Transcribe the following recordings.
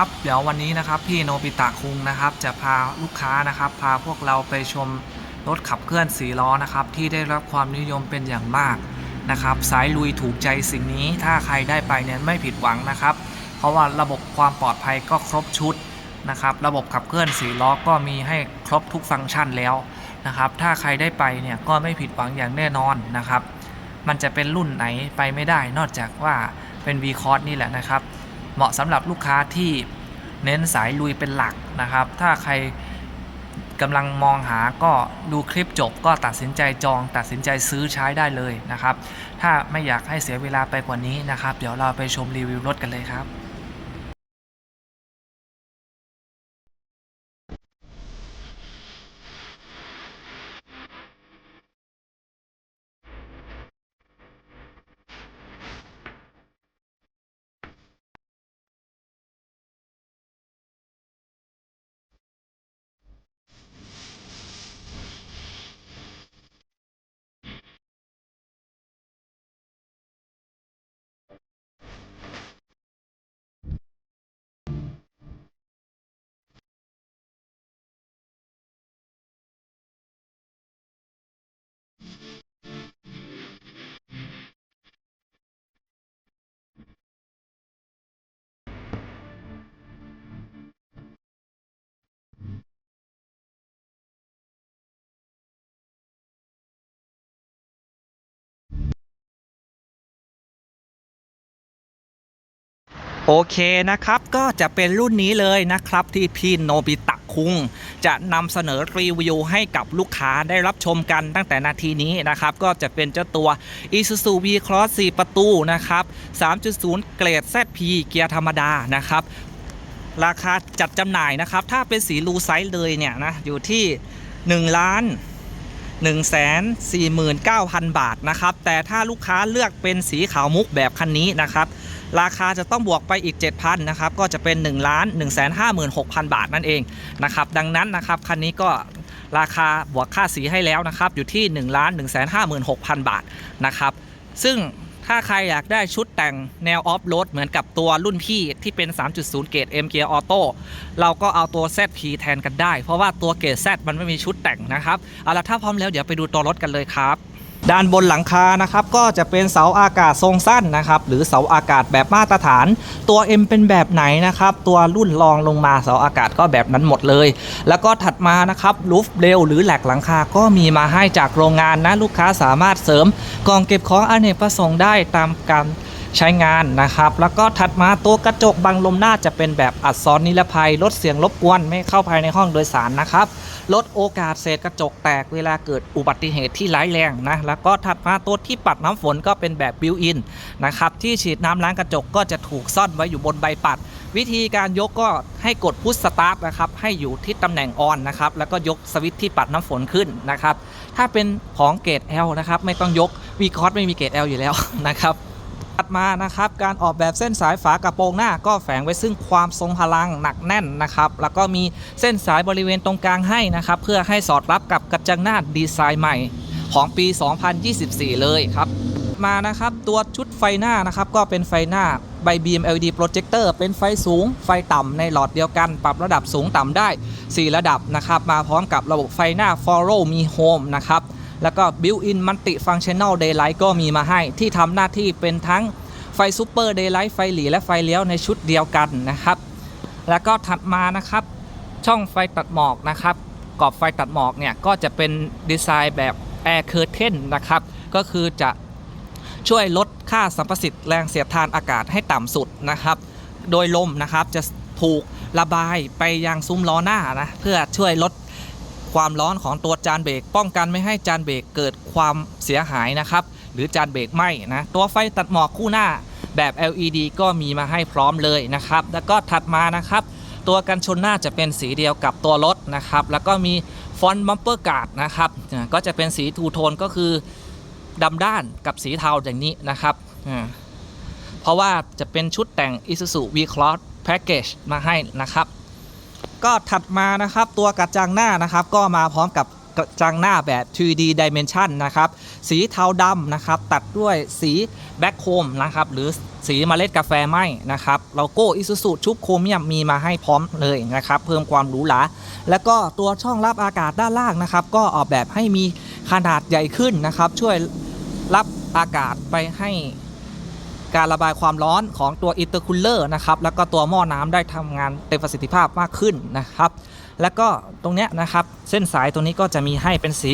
ครับ เดี๋ยววันนี้นะครับพี่โนบิตะคุงนะครับ จะพาลูกค้านะครับ พาพวกเราไปชมรถขับเคลื่อนสีล้อนะครับ ที่ได้รับความนิยมเป็นอย่างมากนะครับ สายลุยถูกใจสิ่งนี้ ถ้าใครได้ไปเนี่ยไม่ผิดหวังนะครับ เพราะว่าระบบความปลอดภัยก็ครบชุดนะครับ ระบบขับเคลื่อนสีล้อก็มีให้ครบทุกฟังก์ชันแล้วนะครับ ถ้าใครได้ไปเนี่ยก็ไม่ผิดหวังอย่างแน่นอนนะครับ มันจะเป็นรุ่นไหนไปไม่ได้ นอกจากว่าเป็น v c o s นี่แหละนะครับเหมาะสำหรับลูกค้าที่ เน้นสายลุยเป็นหลักนะครับ ถ้าใครกำลังมองหาก็ดูคลิปจบก็ตัดสินใจจอง ตัดสินใจซื้อใช้ได้เลยนะครับ ถ้าไม่อยากให้เสียเวลาไปกว่านี้นะครับ เดี๋ยวเราไปชมรีวิวรถกันเลยครับ โอเคนะครับก็จะเป็นรุ่นนี้เลยนะครับที่พี่โนบิตะคุง จะนำเสนอรีวิวให้กับลูกค้าได้รับชมกันตั้งแต่นาทีนี้นะครับ ก็จะเป็นเจ้าตัว Isuzu V-Cross 4 ประตูนะครับ 3.0 เกรด ZP เกียร์ธรรมดานะครับ ราคาจัดจำหน่ายนะครับ ถ้าเป็นสีลูไซส์เลยเนี่ยนะอยู่ที่ 1 ล้าน149,000 บาทนะครับ แต่ถ้าลูกค้าเลือกเป็นสีขาวมุกแบบคันนี้นะครับ ราคาจะต้องบวกไปอีก 7,000นะครับก็จะเป็น1ล้าน156,000 บาทนั่นเองนะครับดังนั้นนะครับคันนี้ก็ราคาบวกค่าสีให้แล้วนะครับอยู่ที่1ล้าน156,000 บาทนะครับซึ่งถ้าใครอยากได้ชุดแต่งแนวออฟโรดเหมือนกับตัวรุ่นพี่ที่เป็น 3.0 เกรด M Gear Auto เราก็เอาตัว ZP แทนกันได้ เพราะว่าตัวเกรด Z มันไม่มีชุดแต่งนะครับเอาละถ้าพร้อมแล้วเดี๋ยวไปดูตัวรถกันเลยครับ ด้านบนหลังคานะครับก็จะเป็นเสาอากาศทรงสั้นนะครับหรือเสาอากาศแบบมาตรฐาน ตัว M เป็นแบบไหนนะครับตัวรุ่นรองลงมาเสาอากาศก็แบบนั้นหมดเลย แล้วก็ถัดมานะครับลูฟเบลหรือแหลกหลังคาก็มีมาให้จากโรงงานนะลูกค้าสามารถเสริมกล่องเก็บของอเนกประสงค์ได้ตามการ ใช้งานนะครับ แล้วก็ถัดมาตัวกระจกบังลมหน้าจะเป็นแบบอัดซ้อนนิรภัยลดเสียงรบกวนไม่เข้าภายในห้องโดยสารนะครับ ลดโอกาสเศษกระจกแตกเวลาเกิดอุบัติเหตุที่ร้ายแรงนะแล้วก็ถัดมาตัวที่ปัดน้ำฝนก็เป็นแบบบิวอินนะครับที่ฉีดน้ำล้างกระจกก็จะถูกซ่อนไว้อยู่บนใบปัด วิธีการยกก็ให้กดพุชสตาร์ทนะครับให้อยู่ที่ตำแหน่งออนนะครับแล้วก็ยกสวิตช์ที่ปัดน้ำฝนขึ้นนะครับถ้าเป็นของเกรด L นะครับไม่ต้องยกวีคอร์ไม่มีเกรด L อยู่แล้วนะครับ ถัดมานะครับการออกแบบเส้นสายฝากระโปรงหน้าก็แฝงไว้ซึ่งความทรงพลังหนักแน่นนะครับแล้วก็มีเส้นสายบริเวณตรงกลางให้นะครับเพื่อให้สอดรับกับกระจังหน้าดีไซน์ใหม่ของปี 2024 เลยครับมานะครับตัวชุดไฟหน้านะครับก็เป็นไฟหน้าใบบีม LED projector เป็นไฟสูง ไฟต่ำในหลอดเดียวกัน ปรับระดับสูงต่ำได้ 4 ระดับนะครับ มาพร้อมกับระบบไฟหน้า Follow Me Home นะครับ แล้วก็ Built-in Multi Functional Daylight ก็มีมาให้ที่ทำหน้าที่เป็นทั้งไฟซูเปอร์เดย์ไลท์ไฟหลีและไฟเลี้ยวในชุดเดียวกันนะครับ แล้วก็ถัดมานะครับ ช่องไฟตัดหมอกนะครับกรอบไฟตัดหมอกเนี่ยก็จะเป็นดีไซน์แบบ Air Curtain นะครับ ก็คือจะช่วยลดค่าสัมประสิทธิ์แรงเสียดทานอากาศให้ต่ำสุดนะครับ โดยลมนะครับจะถูกระบายไปยังซุ้มล้อหน้านะเพื่อช่วยลด ความร้อนของตัวจานเบรกป้องกันไม่ให้จานเบรกเกิดความเสียหายนะครับ หรือจานเบรกไหม้นะตัวไฟตัดหมอกคู่หน้าแบบ LED ก็มีมาให้พร้อมเลยนะครับ แล้วก็ถัดมานะครับ ตัวกันชนหน้าจะเป็นสีเดียวกับตัวรถนะครับ แล้วก็มีฟอนต์บัมเปอร์การ์ดนะครับ ก็จะเป็นสีทูโทนก็คือดำด้านกับสีเทาอย่างนี้นะครับ เพราะว่าจะเป็นชุดแต่ง Isuzu V-Cross Package มาให้นะครับ ก็ถัดมานะครับตัวกระจังหน้านะครับ ก็มาพร้อมกับกระจังหน้าแบบ 3D Dimension นะครับ สีเทาดำนะครับ ตัดด้วยสีแบ็คโคมนะครับ หรือสีเมล็ดกาแฟไหมนะครับโลโก้อิซูซุชุบโครเมียมมีมาให้พร้อมเลยนะครับ เพิ่มความหรูหราแล้วก็ตัวช่องรับอากาศด้านล่างนะครับ ก็ออกแบบให้มีขนาดใหญ่ขึ้นนะครับ ช่วยรับอากาศไปให้ การระบายความร้อนของตัวอินเตอร์คูลเลอร์นะครับแล้วก็ตัวหม้อน้ำได้ทำงานเต็มประสิทธิภาพมากขึ้นนะครับ แล้วก็ตรงเนี้ยนะครับเส้นสายตรงนี้ก็จะมีให้เป็นสี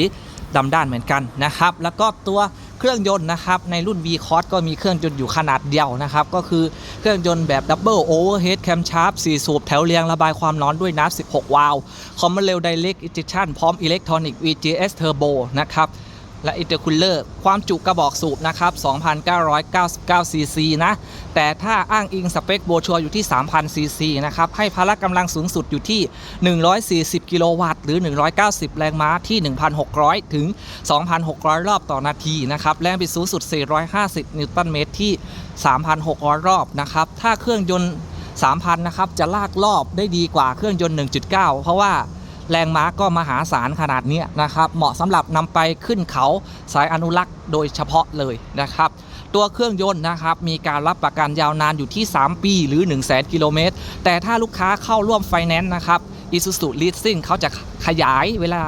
ดำด้านเหมือนกันนะครับ แล้วก็ตัวเครื่องยนต์นะครับในรุ่น V c o s ก็มีเครื่องยนต์อยู่ขนาดเดียวนะครับ ก็คือเครื่องยนต์แบบ Double Overhead Camshaft 4สูบแถวเรียงระบายความร้อนด้วยน้ำ16 วาล์วคอมมอนเรล Direct Injection พร้อม Electronic VGS Turbo นะครับ และอินเตอร์คูลเลอร์ความจุกระบอกสูบนะครับ 2,999 ซีซีนะ แต่ถ้าอ้างอิงสเปคโบชัวอยู่ที่ 3,000 ซีซีนะครับ ให้พละกำลังสูงสุดอยู่ที่ 140 กิโลวัตต์ หรือ 190 แรงม้าที่ 1,600 ถึง 2,600 รอบต่อนาทีนะครับ แรงบิดสูงสุด 450 นิวตันเมตรที่ 3,600 รอบนะครับ ถ้าเครื่องยนต์ 3,000 นะครับ จะลากรอบได้ดีกว่าเครื่องยนต์ 1.9 เพราะว่า แรงม้าก็มหาศาลขนาดนี้นะครับ เหมาะสำหรับนำไปขึ้นเขาสายอนุรักษ์โดยเฉพาะเลยนะครับ ตัวเครื่องยนต์นะครับมีการรับประกันยาวนานอยู่ที่ 3 ปีหรือ 1 0 0 0 0แกิโลเมตร แต่ถ้าลูกค้าเข้าร่วมไฟแนนซ์นะครับ Isuzu Leasing เขาจะขยายเวลา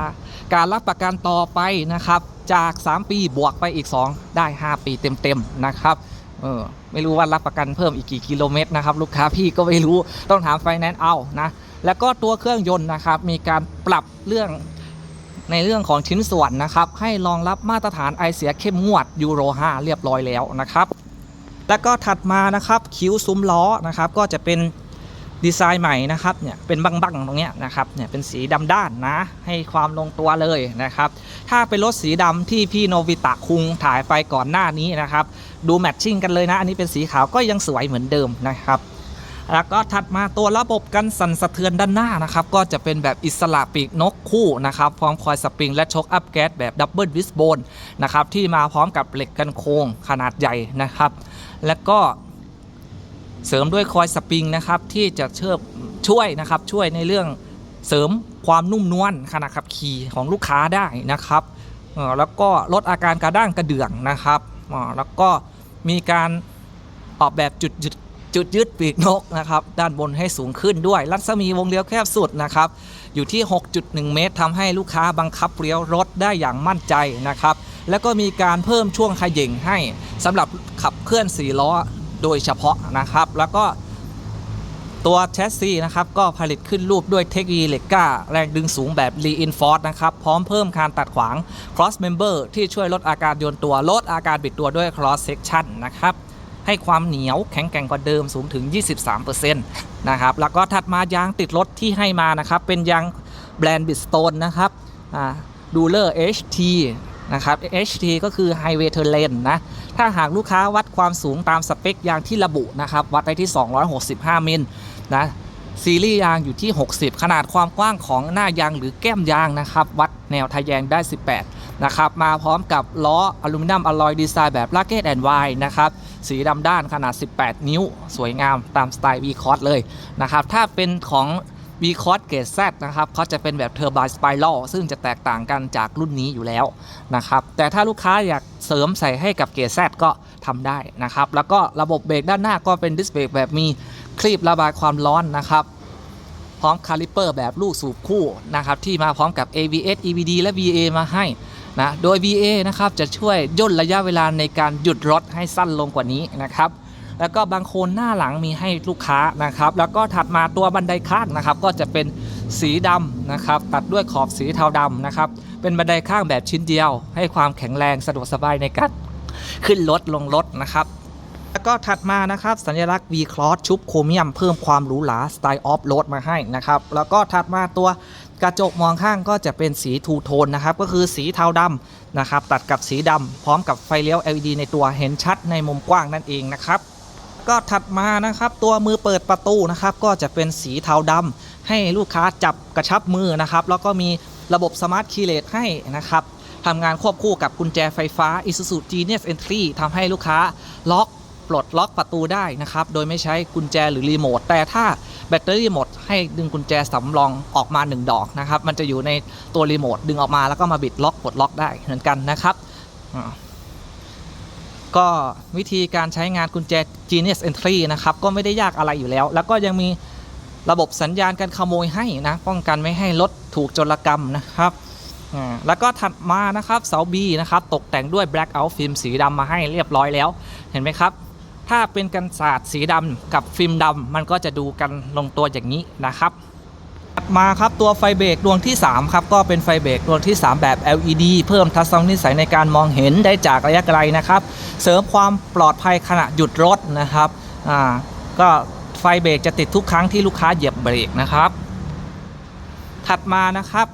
การรับประกันต่อไปนะครับ จาก 3 ปีบวกไปอีก 2 ได้ 5 ปีเต็มๆนะครับเออไม่รู้ว่ารับประกันเพิ่มอีกกี่กิโลเมตรนะครับ ลูกค้าพี่ก็ไม่รู้ต้องถามไฟแนนซ์เอานะ แล้วก็ตัวเครื่องยนต์นะครับ มีการปรับเรื่องในเรื่องของชิ้นส่วนนะครับ ให้รองรับมาตรฐานไอเสียเข้มงวดยูโร 5 เรียบร้อยแล้วนะครับ แล้วก็ถัดมานะครับคิ้วซุ้มล้อนะครับ ก็จะเป็นดีไซน์ใหม่นะครับเนี่ยเป็นบังๆตรงเนี้ยนะครับเนี่ยเป็นสีดำด้านนะให้ความลงตัวเลยนะครับ ถ้าเป็นรถสีดำที่พี่โนวิตะคุงถ่ายไปก่อนหน้านี้นะครับ ดูแมทชิ่งกันเลยนะ อันนี้เป็นสีขาวก็ยังสวยเหมือนเดิมนะครับ แล้วก็ถัดมาตัวระบบกันสั่นสะเทือนด้านหน้านะครับ ก็จะเป็นแบบอิสระปีกนกคู่นะครับ พร้อมคอยสปริงและช็อคอัพแก๊สแบบดับเบิลวิสโบนนะครับ ที่มาพร้อมกับเหล็กกันโค้งขนาดใหญ่นะครับ แล้วก็เสริมด้วยคอยสปริงนะครับ ที่จะเชิบช่วยนะครับช่วยในเรื่องเสริมความนุ่มนวลขณะขับขี่ของลูกค้าได้นะครับอ่อแล้วก็ลดอาการกระด้างกระเดื่องนะครับอ่าแล้วก็มีการออกแบบจุดยึด จุดยึดปีกนกนะครับด้านบนให้สูงขึ้นด้วย รัศมีวงเลี้ยวแคบสุดนะครับอยู่ที่ 6.1 เมตรทำให้ลูกค้าบังคับเลี้ยวรถได้อย่างมั่นใจนะครับแล้วก็มีการเพิ่มช่วงขย่งให้สำหรับขับเคลื่อน4ล้อโดยเฉพาะนะครับ แล้วก็ตัวแชสซีนะครับก็ผลิตขึ้นรูปด้วยเทคโนโลยีเหล็กก้า แรงดึงสูงแบบ reinforce นะครับ พร้อมเพิ่มการตัดขวาง cross member ที่ช่วยลดอาการโยนตัว ลดอาการบิดตัวด้วย cross section นะครับ ให้ความเหนียวแข็งแกร่งกว่าเดิมสูงถึง 23%นะครับแล้วก็ถัดมายางติดรถที่ให้มานะครับ เป็นยางแบรนด์บิสโตนนะครับดูเลอร์ HT นะครับ HT ก็คือ Highway Terrain นะ ถ้าหากลูกค้าวัดความสูงตามสเปคยางที่ระบุนะครับ วัดได้ที่ 265 มิลนะซีรีส์ยางอยู่ที่ 60 ขนาดความกว้างของหน้ายางหรือแก้มยางนะครับ วัดแนวทะแยงได้ 18 นะครับมาพร้อมกับล้ออลูมิเนียมอลลอยดีไซน์แบบลากเกตแอนด์ไวนะครับสีดำด้านขนาด 18 นิ้ว สวยงามตามสไตล์ V c o s เลยนะครับถ้าเป็นของ V c o s เก Z นะครับเขาจะเป็นแบบเทอร์บ n สไปรัลซึ่งจะแตกต่างกันจากรุ่นนี้อยู่แล้วนะครับแต่ถ้าลูกค้าอยากเสริมใส่ให้กับเก Z ก็ทำได้นะครับแล้วก็ระบบเบรกด้านหน้าก็เป็นดิสเบรกแบบมีคลีประบายความร้อนนะครับพร้อมคาลิเปอร์แบบลูกสูบคู่นะครับที่มาพร้อมกับ ABS EBD และ VA มาให้ นะโดย VA นะครับจะช่วยย่นระยะเวลาในการหยุดรถให้สั้นลงกว่านี้นะครับแล้วก็บางโคนหน้าหลังมีให้ลูกค้านะครับ แล้วก็ถัดมาตัวบันไดข้างนะครับ ก็จะเป็นสีดำนะครับ ตัดด้วยขอบสีเทาดำนะครับ เป็นบันไดข้างแบบชิ้นเดียว ให้ความแข็งแรงสะดวกสบายในการขึ้นรถลงรถนะครับ แล้วก็ถัดมานะครับ สัญลักษณ์ V Cross ชุบโครเมียมเพิ่มความหรูหราสไตล์ออฟโรดมาให้นะครับ แล้วก็ถัดมาตัว กระจกมองข้างก็จะเป็นสีทูโทนนะครับ ก็คือสีเทาดำนะครับ ตัดกับสีดำพร้อมกับไฟเลี้ยว LED ในตัวเห็นชัดในมุมกว้างนั่นเองนะครับ ก็ถัดมานะครับ ตัวมือเปิดประตูนะครับ ก็จะเป็นสีเทาดำให้ลูกค้าจับกระชับมือนะครับ แล้วก็มีระบบสมาร์ทคีย์เลสให้นะครับทำงานควบคู่กับกุญแจไฟฟ้า Isuzu Genius Entry ทำให้ลูกค้าล็อก ปลดล็อกประตูได้นะครับ โดยไม่ใช้กุญแจหรือรีโมท แต่ถ้าแบตเตอรี่หมดให้ดึงกุญแจสำรองออกมา 1 ดอกนะครับ มันจะอยู่ในตัวรีโมท ดึงออกมาแล้วก็มาบิดล็อกปลดล็อกได้เหมือนกันนะครับ ก็วิธีการใช้งานกุญแจ Genius Entry นะครับ ก็ไม่ได้ยากอะไรอยู่แล้ว แล้วก็ยังมีระบบสัญญาณการขโมยให้นะ ป้องกันไม่ให้รถถูกโจรกรรมนะครับแล้วก็ถัดมานะครับเสา B นะครับ ตกแต่งด้วย Blackout ฟิล์มสีดำมาให้เรียบร้อยแล้ว เห็นไหมครับ ถ้าเป็นกันศาสตร์สีดำกับฟิล์มดำมันก็จะดูกันลงตัวอย่างนี้นะครับถัดมาครับตัวไฟเบรกดวงที่ 3 ครับ ก็เป็นไฟเบรกดวงที่ 3 แบบ LED เพิ่มทัศนวิสัยในการมองเห็นได้จากระยะไกลนะครับ เสริมความปลอดภัยขณะหยุดรถนะครับอ่าก็ไฟเบรกจะติดทุกครั้งที่ลูกค้าเหยียบเบรกนะครับ ถัดมานะครับ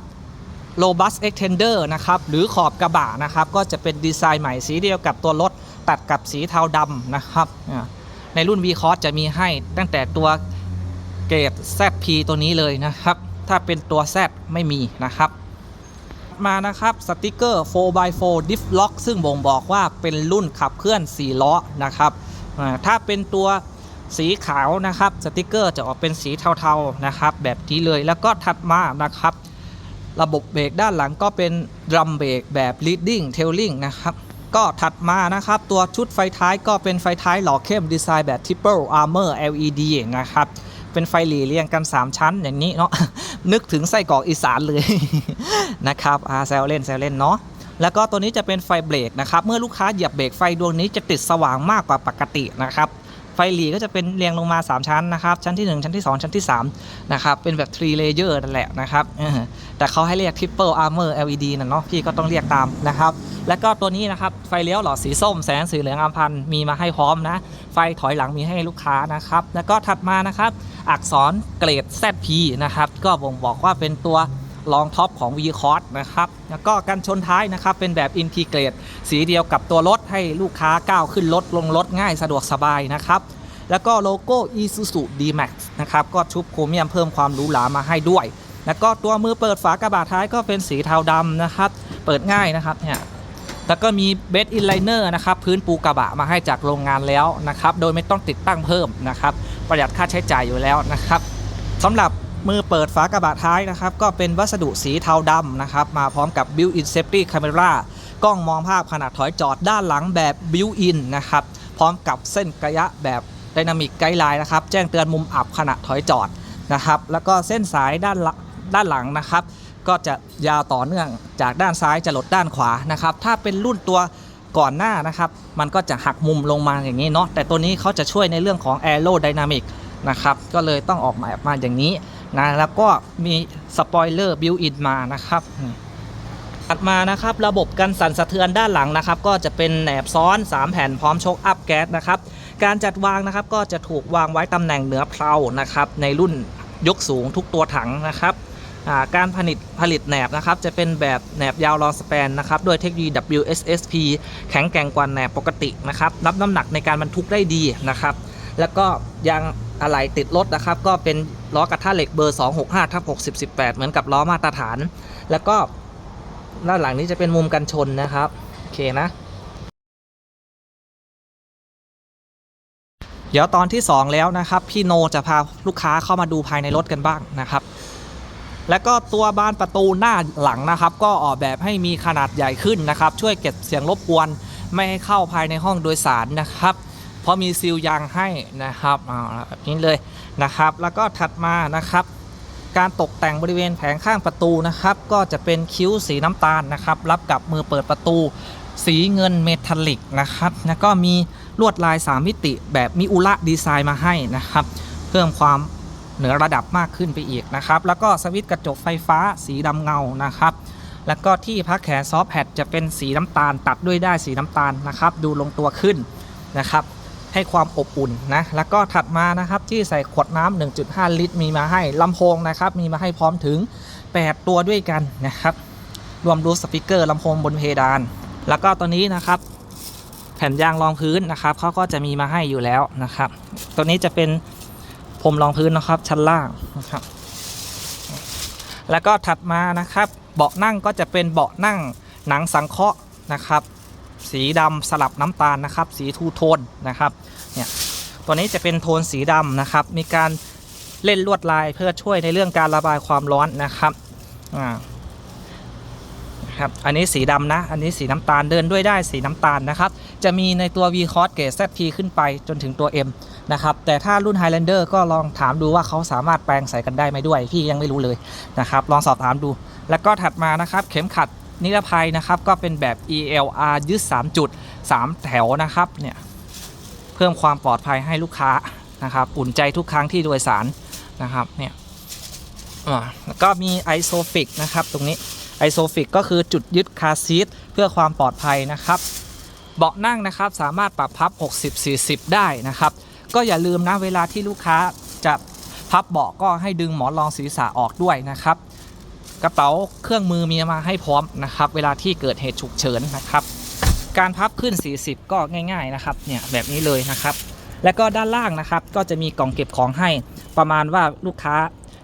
Robust Extender นะครับหรือขอบกระบะนะครับ ก็จะเป็นดีไซน์ใหม่สีเดียวกับตัวรถ ตัดกับสีเทาดำนะครับ ในรุ่น v c o s จะมีให้ตั้งแต่ตัวเกรด ZP ตัวนี้เลยนะครับ ถ้าเป็นตัว Z ไม่มีนะครับ มานะครับสติกเกอร์ 4x4 Diff Lock ซึ่งบ่งบอกว่าเป็นรุ่นขับเคลื่อน 4 ล้อนะครับถ้าเป็นตัวสีขาวนะครับสติกเกอร์จะออกเป็นสีเทาๆนะครับ แบบนี้เลยแล้วก็ถัดมานะครับ ระบบเบรกด้านหลังก็เป็นดรัมเบรกแบบ leading tailing นะครับ ก็ถัดมานะครับ ตัวชุดไฟท้ายก็เป็นไฟท้ายหล่อเข้มดีไซน์แบบ triple armor LED นะครับ เป็นไฟหลีเรียงกัน 3 ชั้นอย่างนี้เนาะนึกถึงไส้กรอกอีสานเลยนะครับอาแซลเล่นแซลเล่นเนาะแล้วก็ตัวนี้จะเป็นไฟเบรกนะครับ เมื่อลูกค้าเหยียบเบรกไฟดวงนี้จะติดสว่างมากกว่าปกตินะครับ ไฟหลีก็จะเป็นเรียงลงมา 3 ชั้นนะครับ ชั้นที่ 1 ชั้นที่ 2 ชั้นที่ 3 นะครับ เป็นแบบ 3 layer นั่นแหละนะครับแต่เขาให้เรียก triple armor LED นะเนาะพี่ก็ต้องเรียกตามนะครับ แล้วก็ตัวนี้นะครับ ไฟเลี้ยวหลอดสีส้มแสงสีเหลืองอัมพันมีมาให้พร้อมนะ ไฟถอยหลังมีให้ลูกค้านะครับ แล้วก็ถัดมานะครับ อักษรเกรด ZP นะครับ ก็บ่งบอกว่าเป็นตัว รองท็อปของ v c o s นะครับ แล้วก็กันชนท้ายนะครับเป็นแบบอินทิเกรตสีเดียวกับตัวรถให้ลูกค้าก้าวขึ้นรถลงรถง่ายสะดวกสบายนะครับ แล้วก็โลโก้ Isuzu D-Max นะครับก็ชุบโครเมียมเพิ่มความหรูหรามาให้ด้วย แล้วก็ตัวมือเปิดฝากระบะท้ายก็เป็นสีเทาดำนะครับ เปิดง่ายนะครับเนี่ยแล้วก็มีเบสอินไลเนอร์นะครับพื้นปูกระบะมาให้จากโรงงานแล้วนะครับ โดยไม่ต้องติดตั้งเพิ่มนะครับ ประหยัดค่าใช้จ่ายอยู่แล้วนะครับสำหรับ มือเปิดฝากระบะท้ายนะครับ ก็เป็นวัสดุสีเทาดำนะครับ มาพร้อมกับ Built-in Safety Camera กล้องมองภาพขณะถอยจอดด้านหลังแบบ Built-in นะครับ พร้อมกับเส้นกระยะแบบ Dynamic Guideline นะครับ แจ้งเตือนมุมอับขณะถอยจอดนะครับ แล้วก็เส้นสายด้านหลังด้านหลังนะครับ ก็จะยาวต่อเนื่องจากด้านซ้ายจะหลดด้านขวานะครับ ถ้าเป็นรุ่นตัวก่อนหน้านะครับ มันก็จะหักมุมลงมาอย่างนี้เนาะ แต่ตัวนี้เขาจะช่วยในเรื่องของ Aerodynamic นะครับ ก็เลยต้องออกแบบมาอย่างนี้ นะแล้วก็มีสปอยเลอร์บิวอินมานะครับถัดมานะครับระบบกันสั่นสะเทือนด้านหลังนะครับ ก็จะเป็นแหนบซ้อน 3 แผ่นพร้อมชคอัพแก๊สนะครับ การจัดวางนะครับก็จะถูกวางไว้ตำแหน่งเหนือเพลานะครับ ในรุ่นยกสูงทุกตัวถังนะครับการผลิตผลิตแหนบนะครับ จะเป็นแบบแหนบยาวรองสแปนนะครับด้วยเทคโนโลยี WSSP แข็งแกร่งกว่าแหนบปกตินะครับรับน้ำหนักในการบรรทุกได้ดีนะครับ แล้วก็ยางอะไหล่ติดรถนะครับ ก็เป็นล้อกระทะเหล็กเบอร์ 265ทับ60 18 เหมือนกับล้อมาตรฐาน แล้วก็ด้านหลังนี้จะเป็นมุมกันชนนะครับ โอเคนะ เดี๋ยวตอนที่ 2 แล้วนะครับ พี่โนจะพาลูกค้าเข้ามาดูภายในรถกันบ้างนะครับแล้วก็ตัวบานประตูหน้าหลังนะครับ ก็ออกแบบให้มีขนาดใหญ่ขึ้นนะครับ ช่วยเก็บเสียงรบกวน ไม่ให้เข้าภายในห้องโดยสารนะครับ พราะมีซีลยางให้นะครับเอาแบบนี้เลยนะครับ แล้วก็ถัดมานะครับ การตกแต่งบริเวณแผงข้างประตูนะครับ ก็จะเป็นคิ้วสีน้ำตาลนะครับ รับกับมือเปิดประตู สีเงินเมทัลลิกนะครับ แล้วก็มีลวดลาย 3 มิติแบบมิอุระดีไซน์มาให้นะครับ เพิ่มความเหนือระดับมากขึ้นไปอีกนะครับ แล้วก็สวิตช์กระจกไฟฟ้าสีดำเงานะครับแล้วก็ที่พักแขนซอฟแพดจะเป็นสีน้ำตาลตัดด้วยได้ายสีน้ำตาลนะครับ ดูลงตัวขึ้นนะครับ ให้ความอบอุ่นนะแล้วก็ถัดมานะครับที่ใส่ขวดน้ำ1.5 ลิตร มีมาให้ลำโพงนะครับมีมาให้พร้อมถึง 8 ตัวด้วยกันนะครับรวมดูสปีกเกอร์ลำโพงบนเพดาน แล้วก็ตัวนี้นะครับ แผ่นยางรองพื้นนะครับเขาก็จะมีมาให้อยู่แล้วนะครับ ตัวนี้จะเป็นพรมรองพื้นนะครับชั้นล่างนะครับแล้วก็ถัดมานะครับ เบาะนั่งก็จะเป็นเบาะนั่งหนังสังเคราะห์นะครับ สีดำสลับน้ำตาลนะครับ สีทูโทนนะครับเนี่ยตัวนี้จะเป็นโทนสีดำนะครับ มีการเล่นลวดลายเพื่อช่วยในเรื่องการระบายความร้อนนะครับอ่าครับอันนี้สีดำนะ อันนี้สีน้ำตาลเดินด้วยได้สีน้ำตาลนะครับ จะมีในตัว V c o s เกรด ZP ขึ้นไปจนถึงตัว M นะครับ แต่ถ้ารุ่น Highlander ก็ลองถามดูว่าเขาสามารถแปลงใส่กันได้ไหมด้วย พี่ยังไม่รู้เลยนะครับ ลองสอบถามดู แล้วก็ถัดมานะครับ เข็มขัด นิรภัยนะครับ ก็เป็นแบบ ELR ยืด3จุด3 แถวนะครับเนี่ยเพิ่มความปลอดภัยให้ลูกค้านะครับอุ่นใจทุกครั้งที่โดยสารนะครับเนี่ยอ่าแล้วก็มีไอโซฟิกนะครับตรงนี้ไอโซฟิกก็คือจุดยึดคาซีทเพื่อความปลอดภัยนะครับ เบาะนั่งนะครับสามารถปรับพับ 60-40 ได้นะครับ ก็อย่าลืมนะเวลาที่ลูกค้าจะพับเบาะก็ให้ดึงหมอนรองศีรษะออกด้วยนะครับ กระเป๋าเครื่องมือมีมาให้พร้อมนะครับ เวลาที่เกิดเหตุฉุกเฉินนะครับ การพับขึ้น 40 ก็ง่าย ๆนะครับเนี่ยแบบนี้เลยนะครับ แล้วก็ด้านล่างนะครับก็จะมีกล่องเก็บของให้ประมาณว่าลูกค้า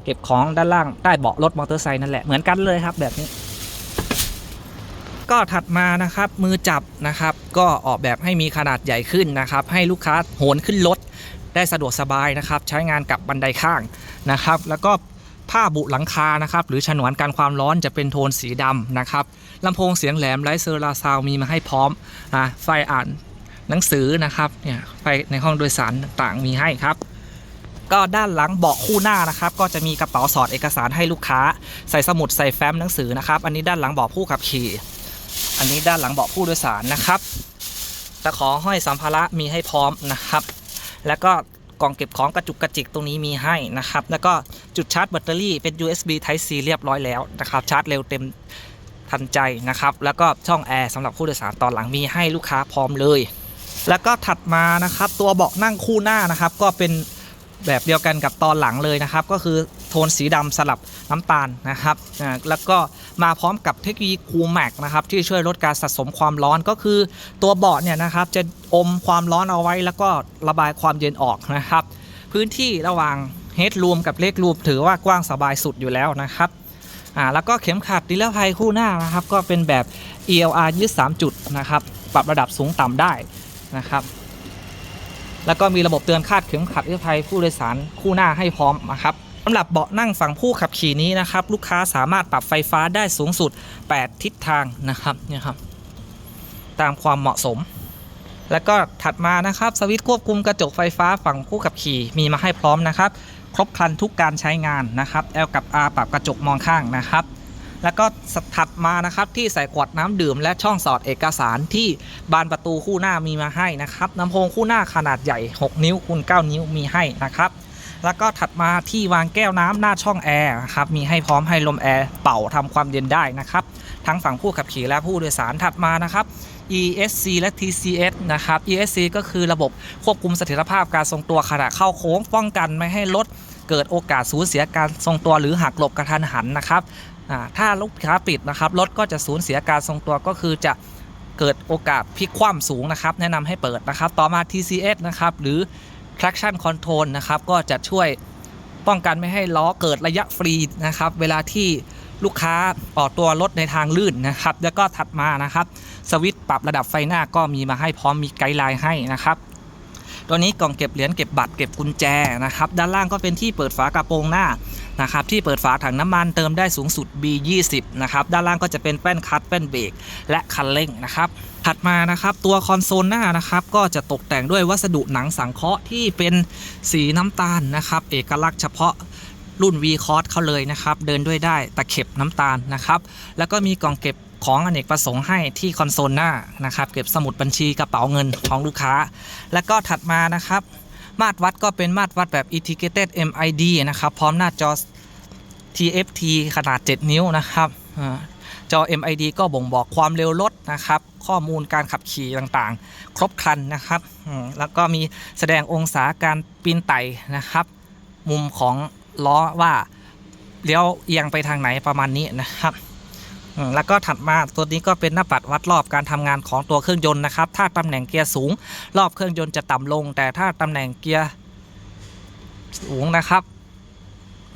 เก็บของด้านล่างใต้เบาะรถมอเตอร์ไซค์นั่นแหละเหมือนกันเลยครับแบบนี้ ก็ถัดมานะครับมือจับนะครับ ก็ออกแบบให้มีขนาดใหญ่ขึ้นนะครับ ให้ลูกค้าโหนขึ้นรถได้สะดวกสบายนะครับ ใช้งานกับบันไดข้างนะครับ แล้วก็ ผ้าบุหลังคานะครับหรือฉนวนกันความร้อนจะเป็นโทนสีดำนะครับลำโพงเสียงแหลมไร้เซอร์ราซาวมีมาให้พร้อมนะไฟอ่านหนังสือนะครับเนี่ยไฟในห้องโดยสารต่างๆมีให้ครับ ก็ด้านหลังเบาะคู่หน้านะครับ ก็จะมีกระเป๋าสอดเอกสารให้ลูกค้า ใส่สมุดใส่แฟ้มหนังสือนะครับ อันนี้ด้านหลังเบาะผู้ขับขี่ อันนี้ด้านหลังเบาะผู้โดยสารนะครับตะขอห้อยสัมภาระมีให้พร้อมนะครับ แล้วก็ กล่องเก็บของกระจุกกระจิกตรงนี้มีให้นะครับ แล้วก็จุดชาร์จแบตเตอรี่เป็น USB Type C เรียบร้อยแล้วนะครับ ชาร์จเร็วเต็มทันใจนะครับ แล้วก็ช่องแอร์สำหรับผู้โดยสารตอนหลังมีให้ลูกค้าพร้อมเลย แล้วก็ถัดมานะครับ ตัวเบาะนั่งคู่หน้านะครับ ก็เป็น แบบเดียวกันกับตอนหลังเลยนะครับ ก็คือโทนสีดำสลับน้ำตาลนะครับอ่าแล้วก็มาพร้อมกับเทคโนโลยีคูลแม็กนะครับที่ช่วยลดการสะสมความร้อนก็คือตัวเบาะเนี่ยนะครับจะอมความร้อนเอาไว้ แล้วก็ระบายความเย็นออกนะครับ พื้นที่ระหว่างเฮดรูมกับเลกรูมถือว่ากว้างสบายสุดอยู่แล้วนะครับอ่าแล้วก็เข็มขัดนิรภัยคู่หน้านะครับ ก็เป็นแบบ ELR ยืด3จุดนะครับ ปรับระดับสูงต่ำได้นะครับ แล้วก็มีระบบเตือนคาดเข็มขัดนิรภัยผู้โดยสารคู่หน้าให้พร้อมนะครับสำหรับเบาะนั่งฝั่งผู้ขับขี่นี้นะครับ ลูกค้าสามารถปรับไฟฟ้าได้สูงสุด 8 ทิศทางนะครับเนี่ยครับ ตามความเหมาะสม แล้วก็ถัดมานะครับสวิตช์ควบคุมกระจกไฟฟ้าฝั่งผู้ขับขี่มีมาให้พร้อมนะครับ ครบครันทุกการใช้งานนะครับ L กับ R ปรับกระจกมองข้างนะครับ แล้วก็ถัดมานะครับที่ใส่ขวดน้ำดื่ม และช่องสอดเอกสารที่บานประตูคู่หน้ามีมาให้นะครับลำโพงคู่หน้าขนาดใหญ่ 6 นิ้วคูณ9นิ้วมีให้นะครับแล้วก็ถัดมาที่วางแก้วน้ำหน้าช่องแอร์นะครับมีให้พร้อมให้ลมแอร์เป่าทำความเย็นได้นะครับทั้งฝั่งผู้ขับขี่และผู้โดยสารถัดมานะครับ ESC และ TCS นะครับ ESC ก็คือระบบควบคุมเสถียรภาพการทรงตัวขณะเข้าโค้งป้องกันไม่ให้รถเกิดโอกาสสูญเสียการทรงตัวหรือหักหลบกระทันหันนะครับ ถ้าลูกค้าปิดนะครับรถก็จะสูญเสียการทรงตัวก็คือจะเกิดโอกาสพลิกคว่ำสูงนะครับ แนะนำให้เปิดนะครับ ต่อมา TCS นะครับ หรือ traction control นะครับ ก็จะช่วยป้องกันไม่ให้ล้อเกิดระยะฟรีนะครับ เวลาที่ลูกค้าออกตัวรถในทางลื่นนะครับ แล้วก็ถัดมานะครับ สวิตช์ปรับระดับไฟหน้าก็มีมาให้พร้อมมีไกด์ไลน์ให้นะครับ ตัวนี้กล่องเก็บเหรียญเก็บบัตรเก็บกุญแจนะครับด้านล่างก็เป็นที่เปิดฝากระโปรงหน้านะครับที่เปิดฝาถังน้ำมันเติมได้สูงสุด B20 นะครับด้านล่างก็จะเป็นแป้นคลัตช์แป้นเบรกและคันเร่งนะครับถัดมานะครับตัวคอนโซลหน้านะครับก็จะตกแต่งด้วยวัสดุหนังสังเคราะห์ที่เป็นสีน้ำตาลนะครับเอกลักษณ์เฉพาะรุ่น V c o s เขาเลยนะครับ เดินด้วยได้ตะเข็บน้ำตาลนะครับ แล้วก็มีกล่องเก็บ ของอเนกประสงค์ให้ที่คอนโซลหน้านะครับ เก็บสมุดบัญชีกระเป๋าเงินของลูกค้า แล้วก็ถัดมานะครับ มาตรวัดก็เป็นมาตรวัดแบบ Integrated MID นะครับ พร้อมหน้าจอ TFT ขนาด 7 นิ้วนะครับจอ MID ก็บ่งบอกความเร็วรถนะครับ ข้อมูลการขับขี่ต่างๆ ครบครันนะครับ แล้วก็มีแสดงองศาการปีนไต่นะครับ มุมของล้อว่าเลี้ยวเอียงไปทางไหนประมาณนี้นะครับ แล้วก็ถัดมาตัวนี้ก็เป็นหน้าปัดวัดรอบการทำงานของตัวเครื่องยนต์นะครับ ถ้าตำแหน่งเกียร์สูง รอบเครื่องยนต์จะต่ำลง แต่ถ้าตำแหน่งเกียร์สูงนะครับ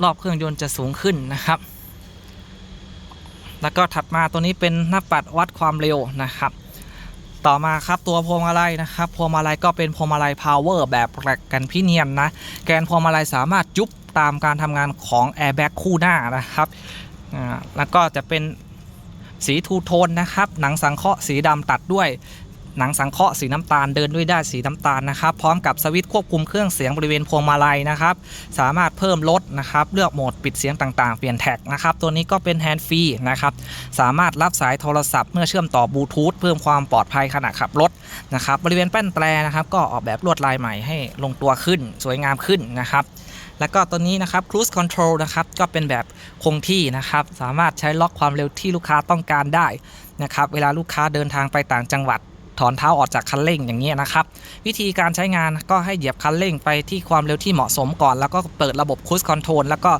รอบเครื่องยนต์จะสูงขึ้นนะครับ แล้วก็ถัดมาตัวนี้เป็นหน้าปัดวัดความเร็วนะครับ ต่อมาครับตัวพวงมาลัยนะครับพวงมาลัยก็เป็นพวงมาลัยพาวเวอร์แบบแรกกันพี่เนียนนะ แกนพวงมาลัยสามารถยุบตามการทำงานของแอร์แบ็กคู่หน้านะครับ แล้วก็จะเป็น สีทูโทนนะครับ หนังสังเคราะห์สีดำตัดด้วย หนังสังเคราะห์สีน้ำตาลเดินด้วยได้สีน้ำตาลนะครับ พร้อมกับสวิตช์ควบคุมเครื่องเสียงบริเวณพวงมาลัยนะครับ สามารถเพิ่มลดนะครับ เลือกโหมดปิดเสียงต่างๆ เปลี่ยนแท็กนะครับ ตัวนี้ก็เป็นแฮนด์ฟรีนะครับ สามารถรับสายโทรศัพท์เมื่อเชื่อมต่อบลูทูธเพิ่มความปลอดภัยขณะขับรถนะครับ บริเวณแป้นแตรนะครับ ก็ออกแบบลวดลายใหม่ให้ลงตัวขึ้น สวยงามขึ้นนะครับ แล้วก็ตัวนี้นะครับ cruise control นะครับก็เป็นแบบคงที่นะครับ สามารถใช้ล็อกความเร็วที่ลูกค้าต้องการได้นะครับ เวลาลูกค้าเดินทางไปต่างจังหวัดถอนเท้าออกจากคันเร่งอย่างนี้ยนะครับ วิธีการใช้งานก็ให้เหยียบคันเร่งไปที่ความเร็วที่เหมาะสมก่อน แล้วก็เปิดระบบ cruise control แล้วก็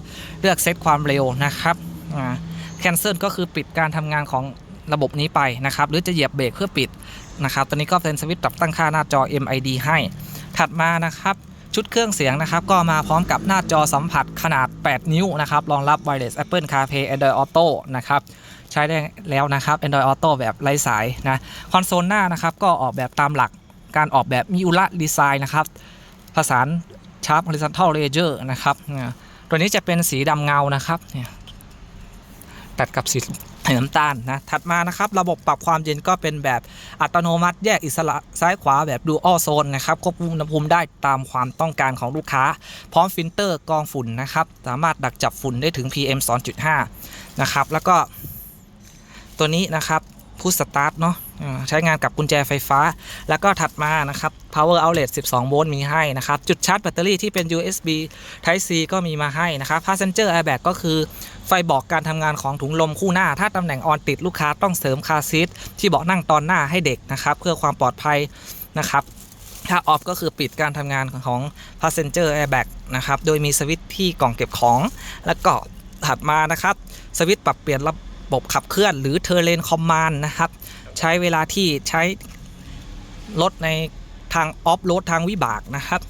เลือกเซตความเร็วนะครับ cancel ก็คือปิดการทำงานของระบบนี้ไปนะครับ หรือจะเหยียบเบรกเพื่อปิดนะครับตัวนี้ก็เป็นสวิตช์ปรับตั้งค่าหน้าจอ MID ให้ ถัดมานะครับ ชุดเครื่องเสียงนะครับก็มาพร้อมกับหน้าจอสัมผัสขนาด 8 นิ้วนะครับรองรับ Wireless Apple CarPlay Android Auto นะครับใช้ได้แล้วนะครับ Android Auto แบบไร้สายนะคอนโซลหน้านะครับก็ออกแบบตามหลักการออกแบบมิ u ระดีไซน์นะครับผสาน Sharp Horizontal Ledger นะครับเนี่ยตัวนี้จะเป็นสีดำเงานะครับเนี่ยตัดกับสี น้ำตาลนะถัดมานะครับระบบปรับความเย็นก็เป็นแบบอัตโนมัติแยกอิสระซ้ายขวาแบบดูอ้อโซนนะครับควบคุมอุณหภูมิได้ตามความต้องการของลูกค้า พร้อมฟิลเตอร์กรองฝุ่นนะครับสามารถดักจับฝุ่นได้ถึง PM 2.5 นะครับแล้วก็ตัวนี้นะครับ พุชสตาร์ทเนาะใช้งานกับกุญแจไฟฟ้า แล้วก็ถัดมานะครับ power outlet 12 โวลต์มีให้นะครับ จุดชาร์จแบตเตอรี่ที่เป็น USB Type C ก็มีมาให้นะครับ passenger airbag ก็คือไฟบอกการทำงานของถุงลมคู่หน้า ถ้าตำแหน่งออนติดลูกค้าต้องเสริมคาซีทที่เบาะนั่งตอนหน้าให้เด็กนะครับ เพื่อความปลอดภัยนะครับถ้าออฟก็คือปิดการทำงานของ passenger airbag นะครับ โดยมีสวิตช์ที่กล่องเก็บของ แล้วก็ถัดมานะครับ สวิตช์ปรับเปลี่ยนระ บบขับเคลื่อนหรือ Terrain Command นะครับ ใช้เวลาที่ใช้รถในทางออฟโรดทางวิบากนะครับ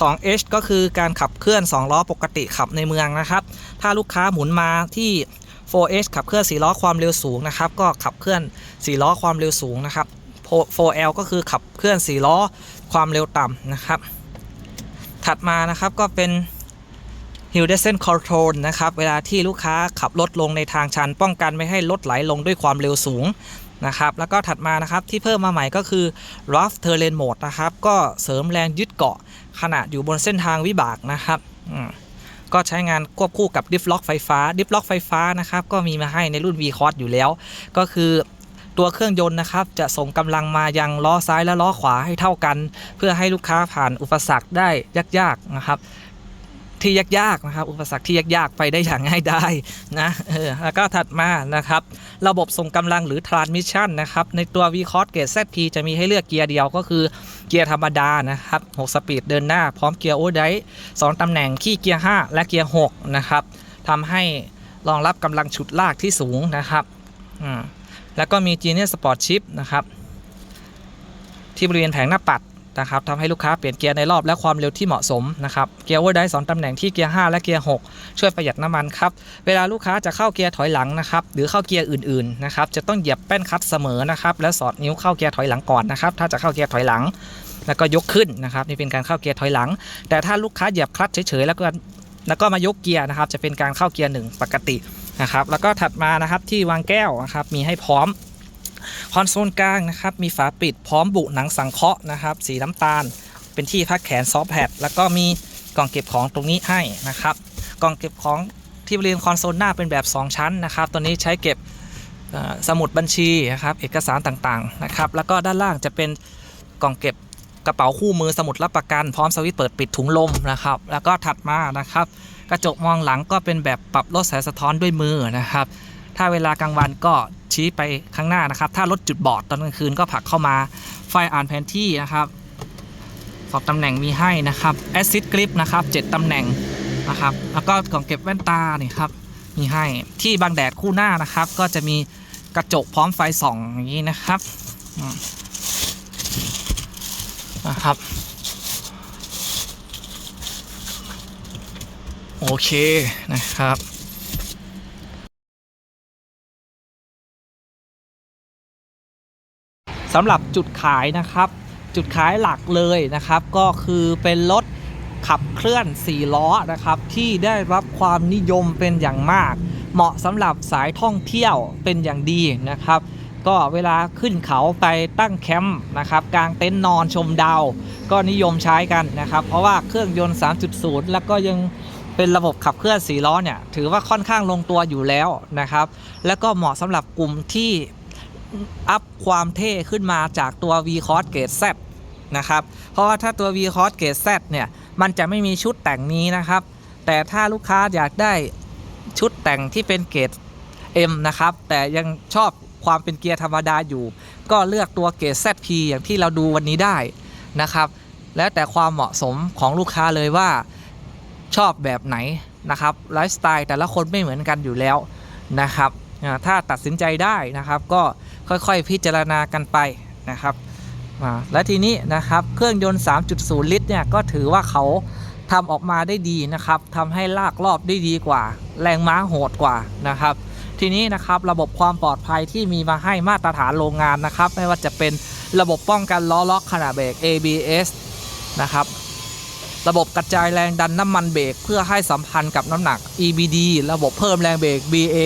2H ก็คือการขับเคลื่อน 2 ล้อปกติขับในเมืองนะครับ ถ้าลูกค้าหมุนมาที่ 4H ขับเคลื่อน 4 ล้อความเร็วสูงนะครับ ก็ขับเคลื่อน 4 ล้อความเร็วสูงนะครับ 4L ก็คือขับเคลื่อน 4 ล้อความเร็วต่ำนะครับ ถัดมานะครับก็เป็น Hill Descent Control นะครับ เวลาที่ลูกค้าขับรถลงในทางชัน ป้องกันไม่ให้รถไหลลงด้วยความเร็วสูงนะครับ แล้วก็ถัดมานะครับที่เพิ่มมาใหม่ก็คือ Rough Terrain Mode นะครับ ก็เสริมแรงยึดเกาะขณะอยู่บนเส้นทางวิบากนะครับก็ใช้งานควบคู่กับดิฟล็อกไฟฟ้า ดิฟล็อกไฟฟ้านะครับ ก็มีมาให้ในรุ่น V c o s อยู่แล้ว ก็คือตัวเครื่องยนต์นะครับ จะส่งกำลังมายังล้อซ้ายและล้อขวาให้เท่ากัน เพื่อให้ลูกค้าผ่านอุปสรรคได้ยากๆนะครับ ที่ยากๆนะครับอุปสรรคที่ยากๆไปได้อย่างง่ายได้นะเออแล้วก็ถัดมานะครับระบบส่งกำลังหรือ transmission นะครับในตัว v c o s เก ZP จะมีให้เลือกเกียร์เดียวก็คือเกียร์ธรรมดานะครับ6สปีดเดินหน้าพร้อมเกียร์โอเวอร์ไดสองตำแหน่งขี้เกียร์ 5 และเกียร์6นะครับทำให้รองรับกำลังฉุดลากที่สูงนะครับแล้วก็มี Genius Sport Chip นะครับที่บริเวณแผงหน้าปัด นะครับทำให้ลูกค้าเปลี่ยนเกียร์ในรอบและความเร็วที่เหมาะสมนะครับเกียร์โอเวอร์ไดสองตำแหน่งที่เกียร์ 5 และเกียร์ 6 ช่วยประหยัดน้ำมันครับ เวลาลูกค้าจะเข้าเกียร์ถอยหลังนะครับหรือเข้าเกียร์อื่นๆนะครับจะต้องเหยียบแป้นคัตเสมอนะครับและสอดนิ้วเข้าเกียร์ถอยหลังก่อนนะครับถ้าจะเข้าเกียร์ถอยหลัง แล้วก็ยกขึ้นนะครับนี่เป็นการเข้าเกียร์ถอยหลัง แต่ถ้าลูกค้าเหยียบคลัตช์เฉยๆแล้วก็แล้วก็มายกเกียร์นะครับจะเป็นการเข้าเกียร์หนึ่งปกตินะครับแล้วก็ถัดมานะครับที่วางแก้วนะครับมีให้พร้อม คอนโซลกลางนะครับมีฝาปิดพร้อมบุหนังสังเคราะห์นะครับสีน้ำตาล เป็นที่พักแขนซอฟแพดแล้วก็มีกล่องเก็บของตรงนี้ให้นะครับกล่องเก็บของที่บริเวณคอนโซลหน้าเป็นแบบ 2 ชั้นนะครับตัวนี้ใช้เก็บสมุดบัญชีนะครับเอกสารต่างๆนะครับแล้วก็ด้านล่างจะเป็นกล่องเก็บกระเป๋าคู่มือสมุดรับประกันพร้อมสวิตช์เปิดปิดถุงลมนะครับ แล้วก็ถัดมานะครับ กระจกมองหลังก็เป็นแบบปรับลดแสงสะท้อนด้วยมือนะครับ ถ้าเวลากลางวันก็ ชี้ไปข้างหน้านะครับ ถ้ารถจุดบอดตอนกลางคืนก็ผลักเข้ามา ไฟอ่านแผนที่นะครับสอบตำแหน่งมีให้นะครับแอซิดกริปนะครับ7ตำแหน่งนะครับ แล้วก็กล่องเก็บแว่นตานี่ครับมีให้ที่บังแดดคู่หน้านะครับ ก็จะมีกระจกพร้อมไฟส่องอย่างนี้นะครับนะครับโอเคนะครับ สำหรับจุดขายนะครับ จุดขายหลักเลยนะครับ ก็คือเป็นรถขับเคลื่อน 4 ล้อนะครับ ที่ได้รับความนิยมเป็นอย่างมาก เหมาะสำหรับสายท่องเที่ยวเป็นอย่างดีนะครับ ก็เวลาขึ้นเขาไปตั้งแคมป์นะครับกางเต็นท์นอนชมดาว ก็นิยมใช้กันนะครับ เพราะว่าเครื่องยนต์ 3.0 แล้วก็ยังเป็นระบบขับเคลื่อน4ล้อเนี่ย ถือว่าค่อนข้างลงตัวอยู่แล้วนะครับ แล้วก็เหมาะสำหรับกลุ่มที่ อัพความเท่ขึ้นมาจากตัว v c o s Gate Z นะครับ เพราะว่าถ้าตัว v c o s Gate Z เนี่ยมันจะไม่มีชุดแต่งนี้นะครับ แต่ถ้าลูกค้าอยากได้ชุดแต่งที่เป็นเกรด M นะครับ แต่ยังชอบความเป็นเกียร์ธรรมดาอยู่ ก็เลือกตัวเกรด ZP อย่างที่เราดูวันนี้ได้นะครับ แล้วแต่ความเหมาะสมของลูกค้าเลยว่าชอบแบบไหนนะครับไลฟ์สไตล์แต่ละคนไม่เหมือนกันอยู่แล้วนะครับถ้าตัดสินใจได้นะครับก็ ค่อยๆ พิจารณากันไปนะครับอ่าและทีนี้นะครับเครื่องยนต์ 3.0 ลิตรเนี่ยก็ถือว่าเขาทำออกมาได้ดีนะครับทำให้ลากรอบได้ดีกว่า แรงม้าโหดกว่านะครับ ทีนี้นะครับระบบความปลอดภัยที่มีมาให้มาตรฐานโรงงานนะครับ ไม่ว่าจะเป็นระบบป้องกันล้อล็อกขณะเบรก ABS นะครับระบบกระจายแรงดันน้ำมันเบรกเพื่อให้สัมพันธ์กับน้ำหนัก EBD ระบบเพิ่มแรงเบรก BA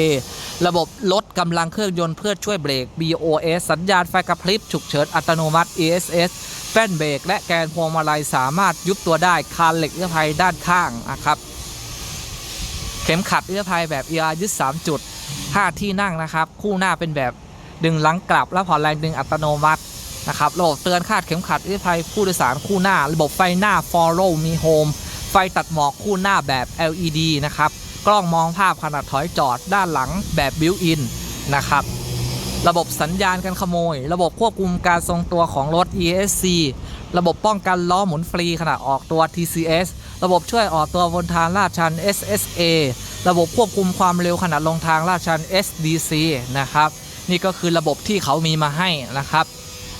ระบบลดกำลังเครื่องยนต์เพื่อช่วยเบรก BOS สัญญาณไฟกระพริบฉุกเฉินอัตโนมัติ ESS แป้นเบรกและแกนพวงมาลัยสามารถยุบตัวได้คานเหล็กนิรภัยด้านข้างนะครับเข็มขัดนิรภัยแบบ ER ยึด3จุด5ที่นั่งนะครับ คู่หน้าเป็นแบบดึงหลังกลับและผ่อนแรงดึงอัตโนมัตินะครับระบบเตือนคาดเข็มขัดนิรภัยผู้โดยสารคู่หน้า ระบบไฟหน้า Follow มี Home ไฟตัดหมอกคู่หน้าแบบ LED นะครับ กล้องมองภาพขณะถอยจอดด้านหลังแบบ Built-in นะครับ ระบบสัญญาณการขโมย ระบบควบคุมการทรงตัวของรถ ESC ระบบป้องกันล้อหมุนฟรีขณะออกตัว TCS ระบบช่วยออกตัวบนทางลาดชัน SSA ระบบควบคุมความเร็วขณะลงทางลาดชัน SDC นะครับ นี่ก็คือระบบที่เขามีมาให้นะครับ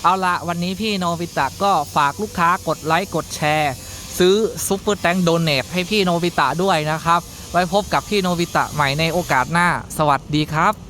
เอาละวันนี้พี่โนบิตะก็ฝากลูกค้ากดไลค์กดแชร์ ซื้อซุปเปอร์แตงโดเนทให้พี่โนบิตะด้วยนะครับ ไว้พบกับพี่โนบิตะใหม่ในโอกาสหน้า สวัสดีครับ